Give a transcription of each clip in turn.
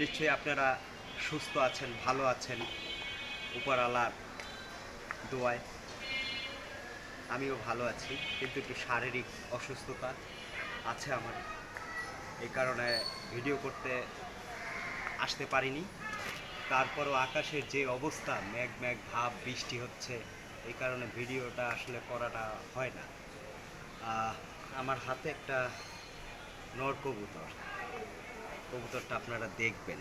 নিশ্চয়ই আপনারা সুস্থ আছেন, ভালো আছেন। উপরালার দোয়ায় আমিও ভালো আছি, কিন্তু একটু শারীরিক অসুস্থতা আছে আমার। এই কারণে ভিডিও করতে আসতে পারিনি। তারপরও আকাশের যে অবস্থা মেঘ মেঘ ভাব, বৃষ্টি হচ্ছে, এই কারণে ভিডিওটা আসলে করাটা হয় না। আমার হাতে একটা নর কবুতর কবুতরটা আপনারা দেখবেন।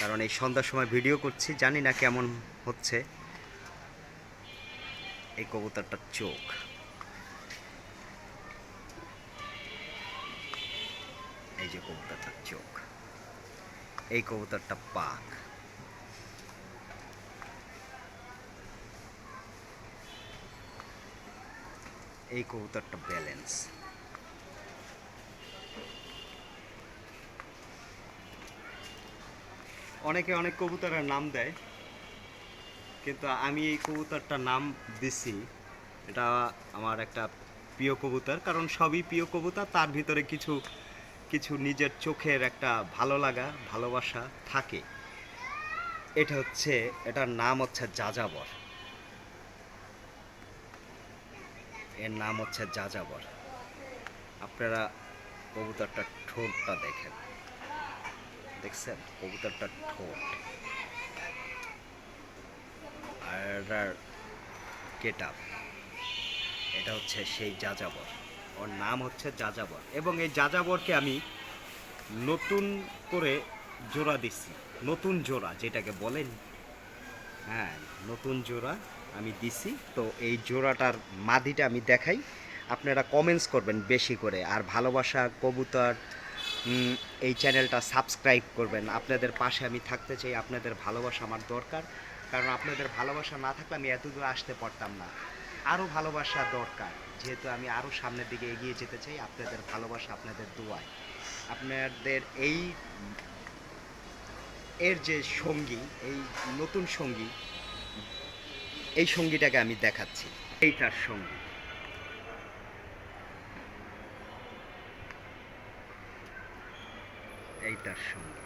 কারণ এই সন্ধ্যার সময় ভিডিও করছি, জানি না কেমন হচ্ছে এই কবুতরটার চোখ। এই যে কবুতরটার চোখ। এই কবুতরটা পাক। এই কবুতরটা ব্যালেন্স। অনেকে অনেক কবুতরের নাম দেয়, কিন্তু আমি এই কবুতরটার নাম দিছি। এটা আমার একটা প্রিয় কবুতর, কারণ সবই প্রিয় কবুতর, তার ভিতরে কিছু কিছু নিজের চোখের একটা ভালো লাগা, ভালোবাসা থাকে। এটা হচ্ছে, এটার নাম হচ্ছে যাযাবর। এর নাম হচ্ছে যাযাবর। আপনারা কবুতরটার ঠোঁটটা দেখেন। দেখছেন? কবুতরটার ঠোঁট। আর গেট এটা হচ্ছে সেই যাযাবর। ওর নাম হচ্ছে যাযাবর। এবং এই যাযাবরকে আমি নতুন করে জোড়া দিচ্ছি। নতুন জোড়া, যেটাকে বলেন হ্যাঁ নতুন জোড়া আমি দিছি। তো এই জোড়াটার মাদিটা আমি দেখাই। আপনারা কমেন্টস করবেন বেশি করে। আর ভালোবাসা, কবুতর এই চ্যানেলটা সাবস্ক্রাইব করবেন। আপনাদের পাশে আমি থাকতে চাই, আপনাদের ভালোবাসা আমার দরকার। কারণ আপনাদের ভালোবাসা না থাকলে আমি এতদূর আসতে পারতাম না। আরও ভালোবাসা দরকার। যেহেতু আমি আরও সামনের দিকে এগিয়ে যেতে চাই, আপনাদের ভালোবাসা আপনাদের দোয়ায়। আপনাদের এই এর যে সঙ্গী, এই নতুন সঙ্গী, এই সঙ্গীটাকে আমি দেখাচ্ছি। এইটার সঙ্গী। এই তার সঙ্গী।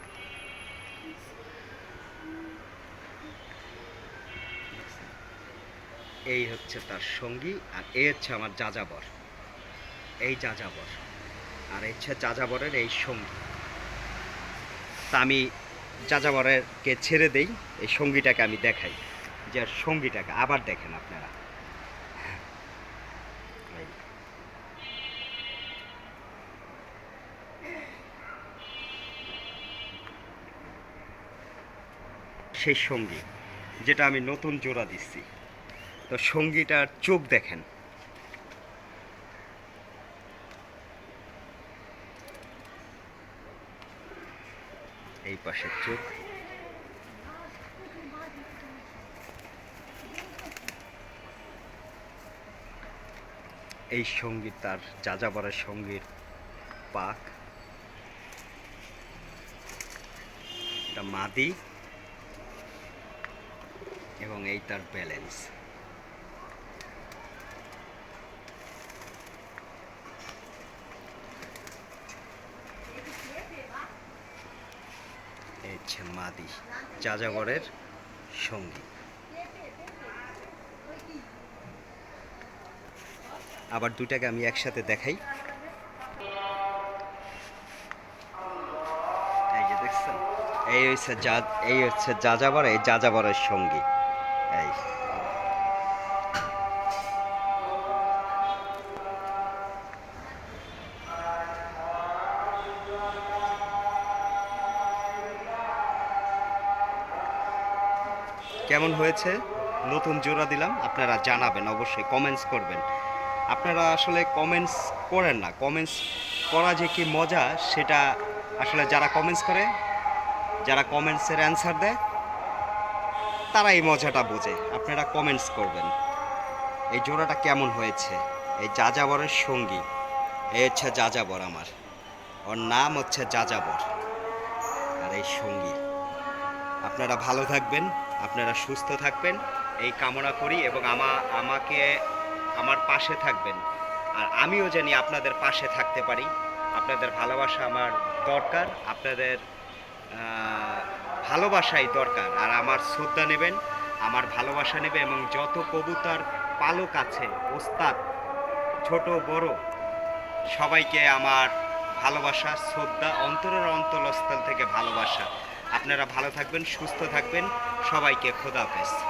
এই হচ্ছে তার সঙ্গী, আর এই হচ্ছে আমার যাযাবর। এই যাযাবর। আর এই হচ্ছে যাযাবরের এই সঙ্গী। তা আমি যাযাবরেরকে ছেড়ে দেই, এই সঙ্গীটাকে আমি দেখাই। যে সঙ্গীটাকে আবার দেখেন আপনারা এই। সেই সঙ্গী, যেটা আমি নতুন জোড়া দিচ্ছি। তো সঙ্গীটার চোখ দেখেন। এই পাশের চোখ। এই সংগীত তার যাযাবরের সঙ্গীর পাক। এটা মাদি। এবং এই তার ব্যালেন্স মাদি, যাযাবরের সঙ্গী। আবার দুটাকে আমি একসাথে দেখাই। এই যে দেখছেন? এই হচ্ছে যা এই হচ্ছে যাযাবর, এই যাযাবরের সঙ্গী। কেমন হয়েছে? নতুন জোড়া দিলাম, আপনারা জানাবেন, অবশ্যই কমেন্টস করবেন। আপনারা আসলে কমেন্টস করেন না কমেন্টস করা যে কি মজা, সেটা আসলে যারা কমেন্টস করে, যারা কমেন্টসের অ্যান্সার দেয় তারা এই মজাটা বোঝে। আপনারা কমেন্টস করবেন। এই জোড়াটা কেমন হয়েছে? এই যাযাবরের সঙ্গী। এই হচ্ছে যাযাবর আমার। ওর নাম হচ্ছে যাযাবর। আর এই সঙ্গী। আপনারা ভালো থাকবেন, আপনারা সুস্থ থাকবেন। এই কামনা করি এবং আমা, আমাকে, আমার পাশে থাকবেন। আর আমিও জানি আপনাদের পাশে থাকতে পারি। আপনাদের ভালোবাসা আমার দরকার। আপনাদের ভালোবাসাই দরকার। আর আমার শ্রদ্ধা নেবেন, আমার ভালোবাসা নেবে এবং যত কবুতর পালক আছে, ওস্তাদ, ছোট, বড়, সবাইকে আমার ভালোবাসা, শ্রদ্ধা, অন্তরের অন্তরস্থল থেকে ভালোবাসা। আপনারা ভালো থাকবেন, সুস্থ থাকবেন। সবাইকে খোদা হাফেজ।